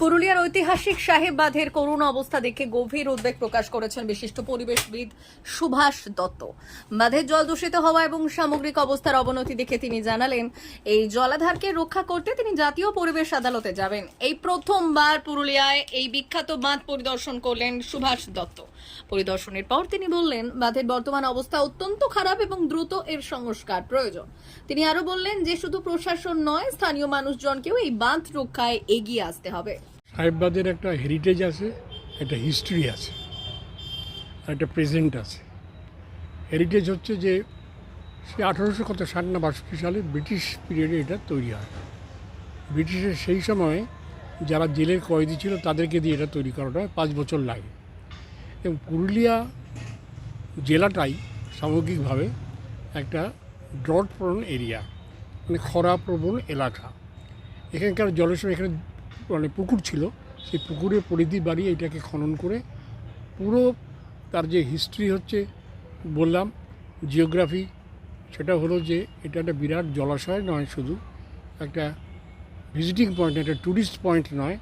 পুরুলিয়ার ঐতিহাসিক সাহেব বাঁধের করুণ অবস্থা দেখে গভীর উদ্বেগ প্রকাশ করেছেন বিশিষ্ট পরিবেশবিদ সুভাষ দত্ত। বাঁধের জল দূষিত হওয়া এবং সামগ্রিক অবস্থার অবনতি দেখে তিনি জানালেন, এই জলাধারকে রক্ষা করতে তিনি জাতীয় পরিবেশ আদালতে যাবেন। এই প্রথমবার পুরুলিয়ায় এই বিখ্যাত বাঁধ পরিদর্শন করলেন সুভাষ দত্ত। পরিদর্শনের পর তিনি বললেন, বাঁধের বর্তমান অবস্থা অত্যন্ত খারাপ এবং দ্রুত এর সংস্কার প্রয়োজন। তিনি আরও বললেন যে, শুধু প্রশাসন নয়, স্থানীয় মানুষজনকেও এই বাঁধ রক্ষায় এগিয়ে আসতে হবে। সাহেববাদের একটা হেরিটেজ আছে, একটা হিস্ট্রি আছে একটা প্রেজেন্ট আছে। হেরিটেজ হচ্ছে যে, সে আঠারোশো কত ষাট না বাষট্টি সালে ব্রিটিশ পিরিয়ডে এটা তৈরি হয়। ব্রিটিশের সেই সময় যারা জেলের কয়েদি ছিল, তাদেরকে দিয়ে এটা তৈরি করাটা পাঁচ বছর লাগে। এবং পুরুলিয়া জেলাটাই সামগ্রিকভাবে একটা ড্রট প্রবণ এরিয়া মানে খরাপ্রবণ এলাকা। এখানকার জলের এখানে মানে পুকুর ছিল, সেই পুকুরের পরিধি বাড়িয়ে এটাকে খনন করে পুরো তার যে হিস্ট্রি হচ্ছে, বললাম জিওগ্রাফি সেটা হলো যে এটা একটা বিরাট জলাশয় নয় শুধু, একটা ভিজিটিং পয়েন্ট একটা ট্যুরিস্ট পয়েন্ট নয়।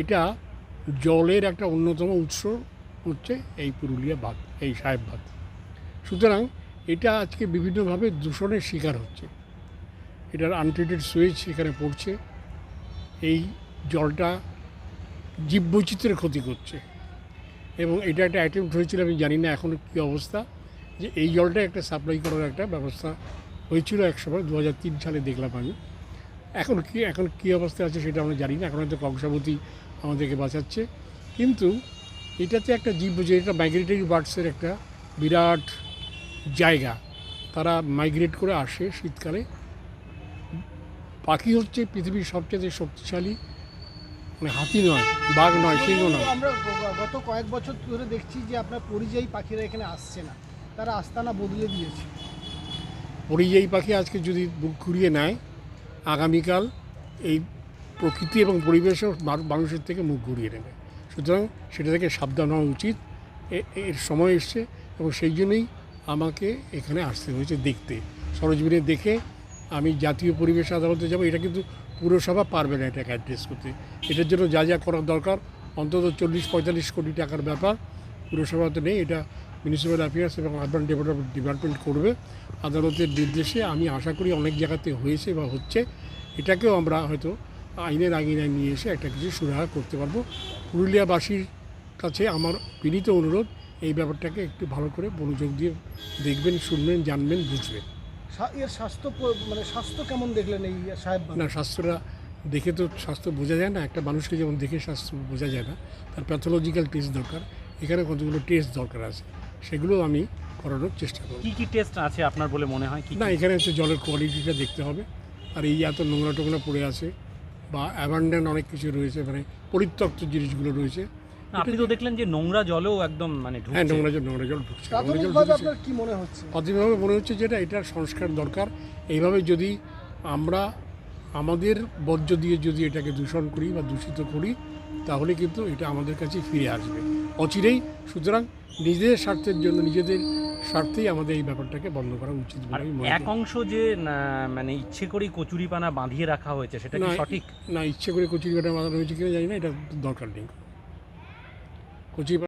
এটা জলের একটা অন্যতম উৎস হচ্ছে এই পুরুলিয়া বাঁধ এই সাহেব বাঁধ সুতরাং এটা আজকে বিভিন্নভাবে দূষণের শিকার হচ্ছে। এটার আনট্রিটেড সুয়েজ এখানে পড়ছে। এই জলটা জীববৈচিত্র্যের ক্ষতি করছে। এবং এটা একটা অ্যাটেম্প্ট হয়েছিল, আমি জানি না এখন কী অবস্থা, যে এই জলটা একটা সাপ্লাই করার একটা ব্যবস্থা হয়েছিল একসময় দু হাজার তিন সালে দেখলাম আমি। এখন কি, এখন কী অবস্থা আছে সেটা আমরা জানি না, এখন হয়তো কংসাবতী আমাদেরকে বাঁচাচ্ছে। কিন্তু এটাতে একটা জীব যে এটা মাইগ্রেটরি বার্ডসের একটা বিরাট জায়গা। তারা মাইগ্রেট করে আসে শীতকালে। পাখি হচ্ছে পৃথিবীর সবচেয়ে শক্তিশালী মানে হাতি নয় বাঘ নয় সিংহ নয়। আমরা গত কয়েক বছর ধরে দেখছি যে আপনার পরিযায়ী পাখিরা এখানে আসছে না। তারা আস্তানা বদলে দিয়েছে। পরিযায়ী পাখি আজকে যদি বুক ঘুরিয়ে নেয় আগামীকাল এই প্রকৃতি এবং পরিবেশও মানুষের থেকে মুখ ঘুরিয়ে নেবে। সুতরাং সেটা থেকে সাবধান হওয়া উচিত। এর সময় এসছে এবং সেই জন্যই আমাকে এখানে আসতে হয়েছে দেখতে। সরজমিনে দেখে আমি জাতীয় পরিবেশ আদালতে যাব, এটা কিন্তু পুরসভা পারবে না এটাকে অ্যাড্রেস করতে। এটার জন্য যা যা করার দরকার, অন্তত চল্লিশ পঁয়তাল্লিশ কোটি টাকার ব্যাপার। পুরসভাতে নেই, এটা মিউনিসিপ্যাল অ্যাফেয়ার্স এবং আরবান ডেভেলপমেন্ট ডিপার্টমেন্ট করবে। আদালতের নির্দেশে আমি আশা করি অনেক জায়গাতে হয়েছে বা হচ্ছে। এটাকেও আমরা হয়তো আইনের আঙিনায় নিয়ে এসে একটা কিছু সুরাহা করতে পারব। পুরুলিয়াবাসীর কাছে আমার বিনীত অনুরোধ এই ব্যাপারটাকে একটু ভালো করে মনোযোগ দিয়ে দেখবেন শুনবেন জানবেন বুঝবেন। এর স্বাস্থ্য মানে স্বাস্থ্য কেমন দেখলেন এই সাহেব না স্বাস্থ্যটা দেখে তো স্বাস্থ্য বোঝা যায় না। একটা মানুষকে যেমন দেখে স্বাস্থ্য বোঝা যায় না তার প্যাথোলজিক্যাল টেস্ট দরকার। এখানে কতগুলো টেস্ট দরকার আছে সেগুলো আমি করানোর চেষ্টা করব। কি কি টেস্ট আছে আপনার বলে মনে হয়? না এখানে হচ্ছে জলের কোয়ালিটিটা দেখতে হবে। আর এই এত নোংরা টোংরা পড়ে আছে বা অ্যাবান্ডান অনেক কিছু রয়েছে মানে পরিত্যক্ত জিনিসগুলো রয়েছে। আপনি তো দেখলেন যে নোংরা জলেও একদম মানে হ্যাঁ নোংরা জল নোংরা জল ঢুকছে। আপনার কি মনে হচ্ছে? প্রাথমিকভাবে মনে হচ্ছে যেটা এটার সংস্কার দরকার। এইভাবে যদি আমরা আমাদের বর্জ্য দিয়ে যদি এটাকে দূষণ করি বা দূষিত করি তাহলে কিন্তু এটা আমাদের কাছে ফিরে আসবে। অচিরেই সুতরাং নিজেদের স্বার্থের জন্য নিজেদের স্বার্থেই আমাদের এই ব্যাপারটাকে বন্ধ করা উচিত এক অংশ যে মানে ইচ্ছে করে কচুরিপানা বাঁধিয়ে রাখা হয়েছে সেটা কি সঠিক? না ইচ্ছে করে কচুরি পানা বাঁধানো হয়েছে কিনা জানি না এটা দরকার নেই। কচুরি